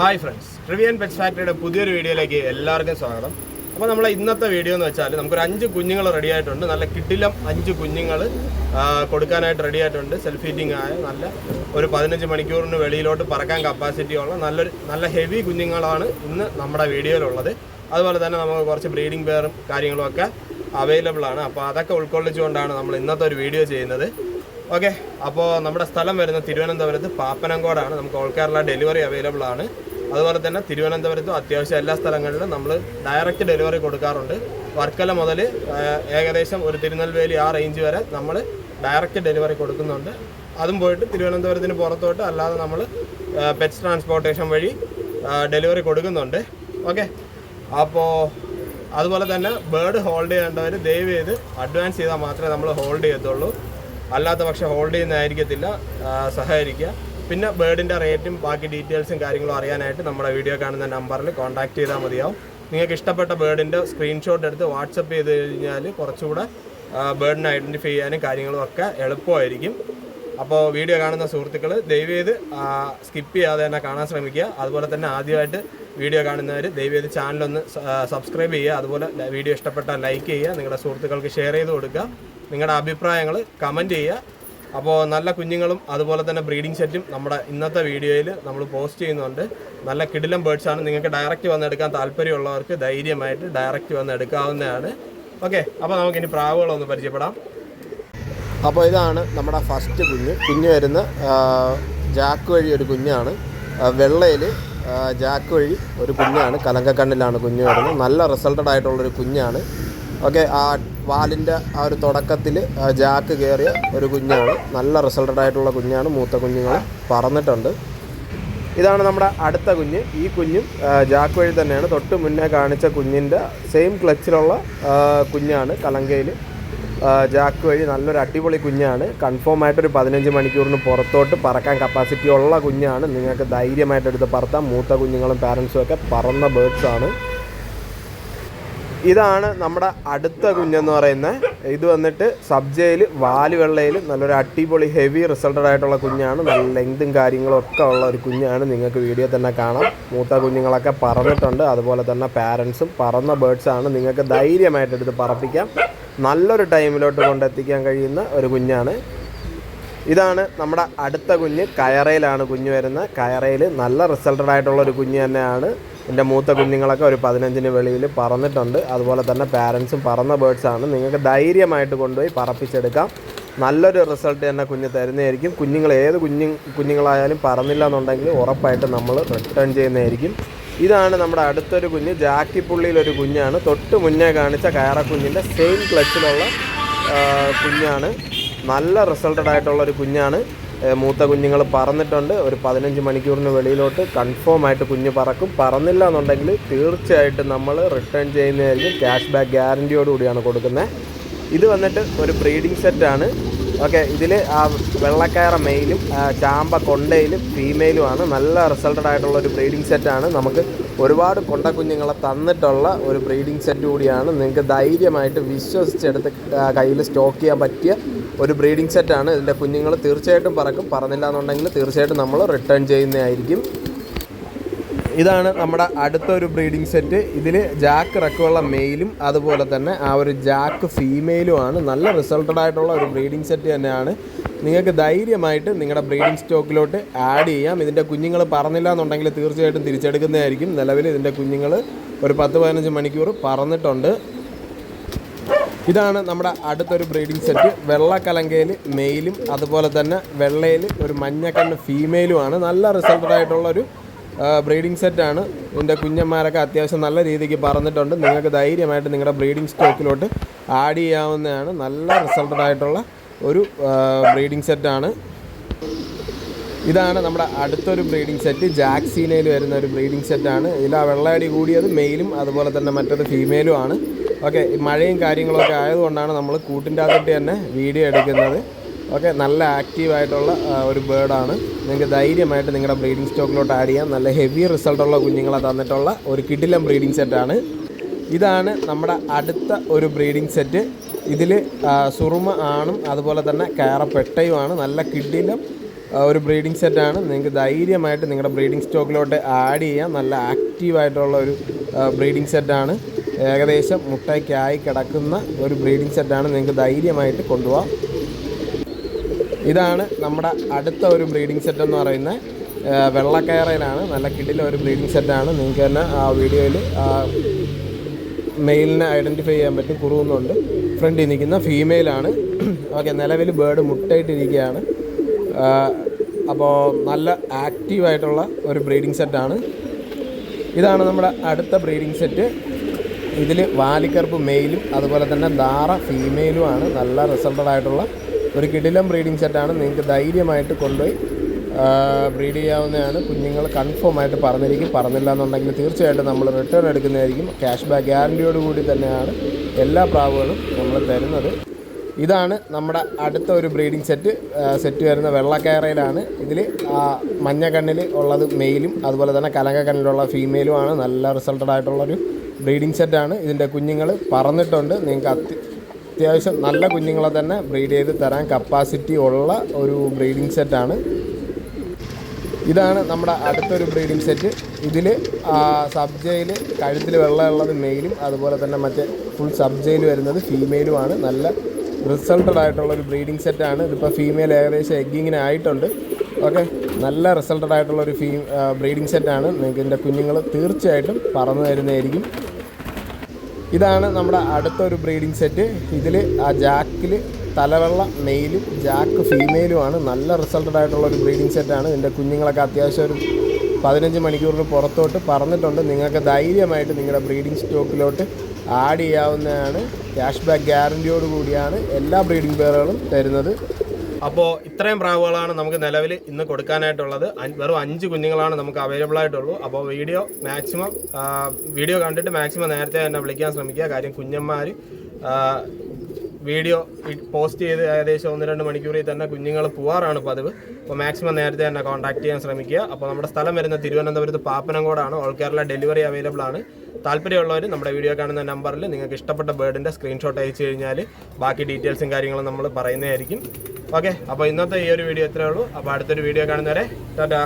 Hi friends ട്രിവിയൻ pets ഫാക്ടറിയുടെ പുതിയൊരു വീഡിയോയിലേക്ക് എല്ലാവർക്കും സ്വാഗതം. അപ്പോൾ നമ്മൾ ഇന്നത്തെ വീഡിയോ എന്ന് വെച്ചാൽ നമുക്കൊരു അഞ്ച് കുഞ്ഞുങ്ങൾ റെഡി ആയിട്ടുണ്ട്. നല്ല കിട്ടിലം അഞ്ച് കുഞ്ഞുങ്ങൾ കൊടുക്കാനായിട്ട് റെഡി ആയിട്ടുണ്ട്. സെൽഫ് ഹീറ്റിംഗ് ആയ നല്ല ഒരു പതിനഞ്ച് മണിക്കൂറിന് വെളിയിലോട്ട് പറക്കാൻ കപ്പാസിറ്റി ഉള്ള നല്ലൊരു നല്ല ഹെവി കുഞ്ഞുങ്ങളാണ് ഇന്ന് നമ്മുടെ വീഡിയോയിലുള്ളത്. അതുപോലെ തന്നെ നമുക്ക് കുറച്ച് ബ്രീഡിംഗ് പെയറും കാര്യങ്ങളും ഒക്കെ അവൈലബിൾ ആണ്. അപ്പോൾ അതൊക്കെ ഉൾക്കൊള്ളിച്ചുകൊണ്ടാണ് നമ്മൾ ഇന്നത്തെ ഒരു വീഡിയോ ചെയ്യുന്നത്. ഓക്കെ അപ്പോൾ നമ്മുടെ സ്ഥലം വരുന്നത് തിരുവനന്തപുരത്ത് പാപ്പനംകോടാണ്. നമുക്ക് ഓൾ കേരള ഡെലിവറി അവൈലബിൾ ആണ്. അതുപോലെ തന്നെ തിരുവനന്തപുരത്തും അത്യാവശ്യം എല്ലാ സ്ഥലങ്ങളിലും നമ്മൾ ഡയറക്റ്റ് ഡെലിവറി കൊടുക്കാറുണ്ട്. വർക്കല മുതൽ ഏകദേശം ഒരു തിരുനെൽവേലി ആ റേഞ്ച് വരെ നമ്മൾ ഡയറക്റ്റ് ഡെലിവറി കൊടുക്കുന്നുണ്ട്. അതും പോയിട്ട് തിരുവനന്തപുരത്തിന് പുറത്തോട്ട് അല്ലാതെ നമ്മൾ പെറ്റ്സ് ട്രാൻസ്പോർട്ടേഷൻ വഴി ഡെലിവറി കൊടുക്കുന്നുണ്ട്. ഓക്കെ അപ്പോൾ അതുപോലെ തന്നെ ബേർഡ് ഹോൾഡ് ചെയ്യേണ്ടവർ ദയവ് ചെയ്ത് അഡ്വാൻസ് ചെയ്താൽ മാത്രമേ നമ്മൾ ഹോൾഡ് ചെയ്യത്തുള്ളൂ. അല്ലാത്ത പക്ഷേ ഹോൾഡ് ചെയ്യുന്നതായിരിക്കത്തില്ല സഹകരിക്കുക. പിന്നെ ബേർഡിന്റെ റേറ്റും ബാക്കി ഡീറ്റെയിൽസും കാര്യങ്ങളും അറിയാനായിട്ട് നമ്മുടെ വീഡിയോ കാണുന്ന നമ്പറിൽ കോൺടാക്ട് ചെയ്താൽ മതിയാവും. നിങ്ങൾക്ക് ഇഷ്ടപ്പെട്ട ബേർഡിന്റെ സ്ക്രീൻഷോട്ട് എടുത്ത് വാട്സപ്പ് ചെയ്ത് കഴിഞ്ഞാൽ കുറച്ചുകൂടെ ബേർഡിനെ ഐഡന്റിഫൈ ചെയ്യാനും കാര്യങ്ങളും ഒക്കെ എളുപ്പമായിരിക്കും. അപ്പോൾ വീഡിയോ കാണുന്ന സുഹൃത്തുക്കൾ ദയവേത് സ്കിപ്പ് ചെയ്യാതെ തന്നെ കാണാൻ ശ്രമിക്കുക. അതുപോലെ തന്നെ ആദ്യമായിട്ട് വീഡിയോ കാണുന്നവർ ദയവേത് ചാനലൊന്ന് സബ്സ്ക്രൈബ് ചെയ്യുക. അതുപോലെ വീഡിയോ ഇഷ്ടപ്പെട്ടാൽ ലൈക്ക് ചെയ്യുക. നിങ്ങളുടെ സുഹൃത്തുക്കൾക്ക് ഷെയർ ചെയ്ത് കൊടുക്കുക. നിങ്ങളുടെ അഭിപ്രായങ്ങൾ കമന്റ് ചെയ്യുക. അപ്പോൾ നല്ല കുഞ്ഞുങ്ങളും അതുപോലെ തന്നെ ബ്രീഡിംഗ് സെറ്റും നമ്മുടെ ഇന്നത്തെ വീഡിയോയിൽ നമ്മൾ പോസ്റ്റ് ചെയ്യുന്നുണ്ട്. നല്ല കിടിലം ബേർഡ്സ് ആണ്. നിങ്ങൾക്ക് ഡയറക്റ്റ് വന്ന് എടുക്കാൻ താല്പര്യമുള്ളവർക്ക് ധൈര്യമായിട്ട് ഡയറക്റ്റ് വന്ന് എടുക്കാവുന്നതാണ്. ഓക്കെ അപ്പോൾ നമുക്കിനി പ്രാവുകളൊന്ന് പരിചയപ്പെടാം. അപ്പോൾ ഇതാണ് നമ്മുടെ ഫസ്റ്റ് കുഞ്ഞ്. കുഞ്ഞ് വരുന്ന ജാക്ക് വഴി ഒരു കുഞ്ഞാണ്. വെള്ളയിൽ ജാക്ക് വഴി ഒരു കുഞ്ഞാണ്. കലങ്കക്കണ്ണിലാണ് കുഞ്ഞ് വരുന്നത്. നല്ല റിസൾട്ടഡ് ആയിട്ടുള്ളൊരു കുഞ്ഞാണ്. ഓക്കെ ആ വാലിന്റെ ആ ഒരു തുടക്കത്തിൽ ജാക്ക് കയറിയ ഒരു കുഞ്ഞാണ്. നല്ല റിസൾട്ടഡ് ആയിട്ടുള്ള കുഞ്ഞാണ് മൂത്ത കുഞ്ഞുങ്ങൾ പറന്നിട്ടുണ്ട്. ഇതാണ് നമ്മുടെ അടുത്ത കുഞ്ഞ്. ഈ കുഞ്ഞും ജാക്ക് വഴി തന്നെയാണ്. തൊട്ട് മുന്നേ കാണിച്ച കുഞ്ഞിന്റെ സെയിം ക്ലച്ചിലുള്ള കുഞ്ഞാണ് കലങ്കയിൽ ജാക്ക് വഴി നല്ലൊരു അടിപൊളി കുഞ്ഞാണ്. കൺഫേം ആയിട്ടൊരു പതിനഞ്ച് മണിക്കൂറിന് പുറത്തോട്ട് പറക്കാൻ കപ്പാസിറ്റി ഉള്ള കുഞ്ഞാണ്. നിങ്ങൾക്ക് ധൈര്യമായിട്ട് എടുത്ത് പറത്താം. മൂത്ത കുഞ്ഞുങ്ങളും പാരൻസും ഒക്കെ പറന്ന ബേർഡ്സാണ് ഇതാണ് നമ്മുടെ അടുത്ത കുഞ്ഞെന്ന് പറയുന്നത് ഇത് വന്നിട്ട് സബ്ജയിൽ വാൽ വെള്ളയിൽ നല്ലൊരു അടിപൊളി ഹെവി റിസൾട്ടഡ് ആയിട്ടുള്ള കുഞ്ഞാണ്. നല്ല ലെങ്തും കാര്യങ്ങളും ഒക്കെ ഉള്ള ഒരു കുഞ്ഞാണ് നിങ്ങൾക്ക് വീഡിയോ തന്നെ കാണാം. മൂത്ത കുഞ്ഞുങ്ങളൊക്കെ പറന്നിട്ടുണ്ട് അതുപോലെ തന്നെ പാരൻസും പറന്ന ബേർഡ്സ് ആണ് നിങ്ങൾക്ക് ധൈര്യമായിട്ട് എടുത്ത് പറപ്പിക്കാം. നല്ലൊരു ടൈമിലോട്ട് കൊണ്ടെത്തിക്കാൻ കഴിയുന്ന ഒരു കുഞ്ഞാണ്. ഇതാണ് നമ്മുടെ അടുത്ത കുഞ്ഞ്. കയറയിലാണ് കുഞ്ഞ് വരുന്നത്. കയറയിൽ നല്ല റിസൾട്ടഡ് ആയിട്ടുള്ള ഒരു കുഞ്ഞ് തന്നെയാണ്. എന്റെ മൂത്ത കുഞ്ഞുങ്ങളൊക്കെ ഒരു പതിനഞ്ചിന് വെളിയിൽ പറന്നിട്ടുണ്ട്. അതുപോലെ തന്നെ പാരൻസും പറന്ന ബേർഡ്സ് ആണ്. നിങ്ങൾക്ക് ധൈര്യമായിട്ട് കൊണ്ടുപോയി പറപ്പിച്ചെടുക്കാം. നല്ലൊരു റിസൾട്ട് തന്നെ കുഞ്ഞ് തരുന്നതായിരിക്കും. കുഞ്ഞുങ്ങൾ ഏത് കുഞ്ഞു കുഞ്ഞുങ്ങളായാലും പറന്നില്ല എന്നുണ്ടെങ്കിൽ ഉറപ്പായിട്ട് നമ്മൾ റിട്ടേൺ ചെയ്യുന്നതായിരിക്കും. ഇതാണ് നമ്മുടെ അടുത്തൊരു കുഞ്ഞ്. ജാക്കിപ്പുള്ളിയിലൊരു കുഞ്ഞാണ്. തൊട്ട് മുന്നേ കാണിച്ച കയറക്കുഞ്ഞിന്റെ സെയിം ക്ലച്ചിലുള്ള കുഞ്ഞാണ്. നല്ല റിസൾട്ടഡ് ആയിട്ടുള്ള ഒരു കുഞ്ഞാണ് മൂത്ത കുഞ്ഞുങ്ങൾ പറന്നിട്ടുണ്ട്. ഒരു പതിനഞ്ച് മണിക്കൂറിന് വെളിയിലോട്ട് കൺഫേം ആയിട്ട് കുഞ്ഞ് പറക്കും. പറന്നില്ല എന്നുണ്ടെങ്കിൽ തീർച്ചയായിട്ടും നമ്മൾ റിട്ടേൺ ചെയ്യുന്നതായിരിക്കും. ക്യാഷ് ബാക്ക് ഗ്യാരന്റിയോടുകൂടിയാണ് കൊടുക്കുന്നത് ഇത് വന്നിട്ട് ഒരു ബ്രീഡിംഗ് സെറ്റാണ് ഓക്കെ ഇതിൽ ആ വെള്ളക്കയറ മെയിലും ചാമ്പ കൊണ്ടയിലും ഫീമെയിലുമാണ് നല്ല റിസൾട്ടഡ് ആയിട്ടുള്ള ഒരു ബ്രീഡിംഗ് സെറ്റാണ് നമുക്ക് ഒരുപാട് കൊണ്ട കുഞ്ഞുങ്ങളെ തന്നിട്ടുള്ള ഒരു ബ്രീഡിംഗ് സെറ്റ് കൂടിയാണ്. നിങ്ങൾക്ക് ധൈര്യമായിട്ട് വിശ്വസിച്ചെടുത്ത് കയ്യിൽ സ്റ്റോക്ക് ചെയ്യാൻ പറ്റിയ ഒരു ബ്രീഡിംഗ് സെറ്റാണ് ഇതിന്റെ കുഞ്ഞുങ്ങൾ തീർച്ചയായിട്ടും പറക്കും. പറന്നില്ല എന്നുണ്ടെങ്കിൽ തീർച്ചയായിട്ടും നമ്മൾ റിട്ടേൺ ചെയ്യുന്നതായിരിക്കും. ഇതാണ് നമ്മുടെ അടുത്തൊരു ബ്രീഡിംഗ് സെറ്റ് ഇതിൽ ജാക്ക് റക്കുള്ള മെയിലും അതുപോലെ തന്നെ ആ ഒരു ജാക്ക് ഫീമെയിലുമാണ് നല്ല റിസൾട്ടഡ് ആയിട്ടുള്ള ഒരു ബ്രീഡിംഗ് സെറ്റ് തന്നെയാണ്. നിങ്ങൾക്ക് ധൈര്യമായിട്ട് നിങ്ങളുടെ ബ്രീഡിംഗ് സ്റ്റോക്കിലോട്ട് ആഡ് ചെയ്യാം. ഇതിന്റെ കുഞ്ഞുങ്ങൾ പറന്നില്ല എന്നുണ്ടെങ്കിൽ തീർച്ചയായിട്ടും തിരിച്ചെടുക്കുന്നതായിരിക്കും. നിലവിൽ ഇതിന്റെ കുഞ്ഞുങ്ങൾ ഒരു പത്ത് പതിനഞ്ച് മണിക്കൂർ പറന്നിട്ടുണ്ട്. ഇതാണ് നമ്മുടെ അടുത്തൊരു ബ്രീഡിംഗ് സെറ്റ്. വെള്ള കലങ്കയിൽ മെയിലും അതുപോലെ തന്നെ വെള്ളയിൽ ഒരു മഞ്ഞക്കണ്ണ് ഫീമെയിലുമാണ്. നല്ല റിസൾട്ടഡ് ആയിട്ടുള്ള ഒരു ബ്രീഡിംഗ് സെറ്റാണ്. ഇതിന്റെ കുഞ്ഞന്മാരൊക്കെ അത്യാവശ്യം നല്ല രീതിക്ക് പറഞ്ഞിട്ടുണ്ട്. നിങ്ങൾക്ക് ധൈര്യമായിട്ട് നിങ്ങളുടെ ബ്രീഡിംഗ് സ്റ്റോക്കിലോട്ട് ആഡ് ചെയ്യാവുന്നതാണ്. നല്ല റിസൾട്ടഡ് ആയിട്ടുള്ള ഒരു ബ്രീഡിംഗ് സെറ്റാണ്. ഇതാണ് നമ്മുടെ അടുത്തൊരു ബ്രീഡിംഗ് സെറ്റ്. ജാക്സീനയിൽ വരുന്ന ഒരു ബ്രീഡിംഗ് സെറ്റാണ്. ഇതിൽ ആ വെള്ളയടി കൂടിയത് മെയിലും അതുപോലെ തന്നെ മറ്റത് ഫീമെയിലും ആണ് ഓക്കെ മഴയും കാര്യങ്ങളൊക്കെ ആയതുകൊണ്ടാണ് നമ്മൾ കൂട്ടിന്റെ അകത്തിട്ട് തന്നെ വീഡിയോ എടുക്കുന്നത്. ഓക്കെ നല്ല ആക്റ്റീവായിട്ടുള്ള ഒരു ബേർഡാണ്. നിങ്ങൾക്ക് ധൈര്യമായിട്ട് നിങ്ങളുടെ ബ്രീഡിംഗ് സ്റ്റോക്കിലോട്ട് ആഡ് ചെയ്യാം. നല്ല ഹെവി റിസൾട്ടുള്ള കുഞ്ഞുങ്ങളെ തന്നിട്ടുള്ള ഒരു കിടിലം ബ്രീഡിംഗ് സെറ്റാണ്. ഇതാണ് നമ്മുടെ അടുത്ത ഒരു ബ്രീഡിംഗ് സെറ്റ്. ഇതിൽ സുറുമ ആണും അതുപോലെ തന്നെ കയറപ്പെട്ടയുമാണ് നല്ല കിഡിലും ഒരു ബ്രീഡിംഗ് സെറ്റാണ്. നിങ്ങൾക്ക് ധൈര്യമായിട്ട് നിങ്ങളുടെ ബ്രീഡിംഗ് സ്റ്റോക്കിലോട്ട് ആഡ് ചെയ്യാം. നല്ല ആക്റ്റീവായിട്ടുള്ള ഒരു ബ്രീഡിംഗ് സെറ്റാണ്. ഏകദേശം മുട്ടയ്ക്കായി കിടക്കുന്ന ഒരു ബ്രീഡിംഗ് സെറ്റാണ്. നിങ്ങൾക്ക് ധൈര്യമായിട്ട് കൊണ്ടുപോകാം ഇതാണ് നമ്മുടെ അടുത്ത ഒരു ബ്രീഡിംഗ് സെറ്റ് എന്ന് പറയുന്നത്. വെള്ളക്കയറയിലാണ്. നല്ല കിടിലെ ഒരു ബ്രീഡിംഗ് സെറ്റാണ്. നിങ്ങൾക്ക് തന്നെ ആ വീഡിയോയിൽ മെയിലിനെ ഐഡന്റിഫൈ ചെയ്യാൻ പറ്റും. കുറുവുന്നുണ്ട് ഫ്രണ്ടിൽ നിൽക്കുന്ന ഫീമെയിലാണ്. ഓക്കെ നിലവിൽ ബേർഡ് മുട്ടയിട്ടിരിക്കുകയാണ്. അപ്പോൾ നല്ല ആക്റ്റീവായിട്ടുള്ള ഒരു ബ്രീഡിംഗ് സെറ്റാണ്. ഇതാണ് നമ്മുടെ അടുത്ത ബ്രീഡിംഗ് സെറ്റ്. ഇതിൽ വാലിക്കറുപ്പ് മെയിലും അതുപോലെ തന്നെ ധാറ ഫീമെയിലുമാണ് നല്ല റിസൾട്ടഡ് ആയിട്ടുള്ള ഒരു കിടിലം ബ്രീഡിംഗ് സെറ്റാണ്. നിങ്ങൾക്ക് ധൈര്യമായിട്ട് കൊണ്ടുപോയി ബ്രീഡ് ചെയ്യാവുന്നതാണ്. കുഞ്ഞുങ്ങൾ കൺഫേം ആയിട്ട് പറഞ്ഞിരിക്കും. പറഞ്ഞില്ല എന്നുണ്ടെങ്കിൽ തീർച്ചയായിട്ടും നമ്മൾ റിട്ടേൺ എടുക്കുന്നതായിരിക്കും. ക്യാഷ് ബാക്ക് ഗ്യാരണ്ടിയോട് കൂടി തന്നെയാണ് എല്ലാ പ്രാവുകളും നമ്മൾ തരുന്നത്. ഇതാണ് നമ്മുടെ അടുത്ത ഒരു ബ്രീഡിംഗ് സെറ്റ് സെറ്റ് വരുന്ന വെള്ളക്കയറയിലാണ് ഇതിൽ മഞ്ഞ കണ്ണിൽ ഉള്ളത് മെയിലും അതുപോലെ തന്നെ കലങ്ക കണ്ണിലുള്ള ഫീമെയിലുമാണ് നല്ല റിസൾട്ടഡ് ആയിട്ടുള്ളൊരു ബ്രീഡിംഗ് സെറ്റാണ് ഇതിന്റെ കുഞ്ഞുങ്ങൾ പറന്നിട്ടുണ്ട് നിങ്ങൾക്ക് അത്യ അത്യാവശ്യം നല്ല കുഞ്ഞുങ്ങളെ തന്നെ ബ്രീഡ് ചെയ്ത് തരാൻ കപ്പാസിറ്റി ഉള്ള ഒരു ബ്രീഡിംഗ് സെറ്റാണ് ഇതാണ് നമ്മുടെ അടുത്തൊരു ബ്രീഡിംഗ് സെറ്റ് ഇതിൽ സബ്ജയിൽ കഴുത്തിൽ വെള്ളമുള്ളത് മെയിലും അതുപോലെ തന്നെ മറ്റേ ഫുൾ സബ്ജയിൽ വരുന്നത് ഫീമെയിലുമാണ് നല്ല റിസൾട്ടഡ് ആയിട്ടുള്ള ഒരു ബ്രീഡിംഗ് സെറ്റാണ്. ഇതിപ്പോൾ ഫീമെയിൽ ഏകദേശം എഗ്ഗിങ്ങിന് ആയിട്ടുണ്ട്. ഓക്കെ? നല്ല റിസൾട്ടഡ് ആയിട്ടുള്ള ഒരു ഫീ ബ്രീഡിംഗ് സെറ്റാണ്. നിങ്ങൾക്ക് ഇതിന്റെ കുഞ്ഞുങ്ങൾ തീർച്ചയായിട്ടും പറന്നു തരുന്നതായിരിക്കും. ഇതാണ് നമ്മുടെ അടുത്തൊരു ബ്രീഡിംഗ് സെറ്റ്. ഇതിൽ ആ ജാക്കിൽ തലവെള്ള മെയിലും ജാക്ക് ഫീമെയിലുമാണ്. നല്ല റിസൾട്ടഡ് ആയിട്ടുള്ള ഒരു ബ്രീഡിംഗ് സെറ്റാണ്. ഇതിന്റെ കുഞ്ഞുങ്ങളൊക്കെ അത്യാവശ്യം ഒരു പതിനഞ്ച് മണിക്കൂറിന് പുറത്തോട്ട് പറഞ്ഞിട്ടുണ്ട് നിങ്ങൾക്ക് ധൈര്യമായിട്ട് നിങ്ങളുടെ ബ്രീഡിംഗ് സ്റ്റോക്കിലോട്ട് ആഡ് ചെയ്യാവുന്നതാണ്. ക്യാഷ് ബാക്ക് ഗ്യാരണ്ടിയോട് കൂടിയാണ് എല്ലാ ബ്രീഡിംഗ് പേറുകളും തരുന്നത്. അപ്പോൾ ഇത്രയും പ്രാവുകളാണ് നമുക്ക് നിലവിൽ ഇന്ന് കൊടുക്കാനായിട്ടുള്ളത്. വെറും അഞ്ച് കുഞ്ഞുങ്ങളാണ് നമുക്ക് അവൈലബിൾ ആയിട്ടുള്ളൂ. അപ്പോൾ വീഡിയോ മാക്സിമം വീഡിയോ കണ്ടിട്ട് മാക്സിമം നേരത്തെ തന്നെ വിളിക്കാൻ ശ്രമിക്കുക. കാര്യം കുഞ്ഞന്മാർ വീഡിയോ പോസ്റ്റ് ചെയ്ത് ഏകദേശം ഒന്ന് രണ്ട് മണിക്കൂറിൽ തന്നെ കുഞ്ഞുങ്ങൾ പോവാറാണ് പതിവ്. അപ്പോൾ മാക്സിമം നേരത്തെ തന്നെ കോൺടാക്ട് ചെയ്യാൻ ശ്രമിക്കുക. അപ്പോൾ നമ്മുടെ സ്ഥലം വരുന്ന തിരുവനന്തപുരത്ത് പാപ്പനംകോടാണ്. ഓൾ കേരള ഡെലിവറി അവൈലബിൾ ആണ്. താല്പര്യമുള്ളവർ നമ്മുടെ വീഡിയോ കാണുന്ന നമ്പറിൽ നിങ്ങൾക്ക് ഇഷ്ടപ്പെട്ട ബേർഡിന്റെ സ്ക്രീൻഷോട്ട് അയച്ചു കഴിഞ്ഞാൽ ബാക്കി ഡീറ്റെയിൽസും കാര്യങ്ങളും നമ്മൾ പറയുന്നതായിരിക്കും. ഓക്കെ അപ്പോൾ ഇന്നത്തെ ഈ ഒരു വീഡിയോ ഇത്രയേ ഉള്ളൂ. അപ്പോൾ അടുത്തൊരു വീഡിയോ കാണുന്നവരെ ടാറ്റാ.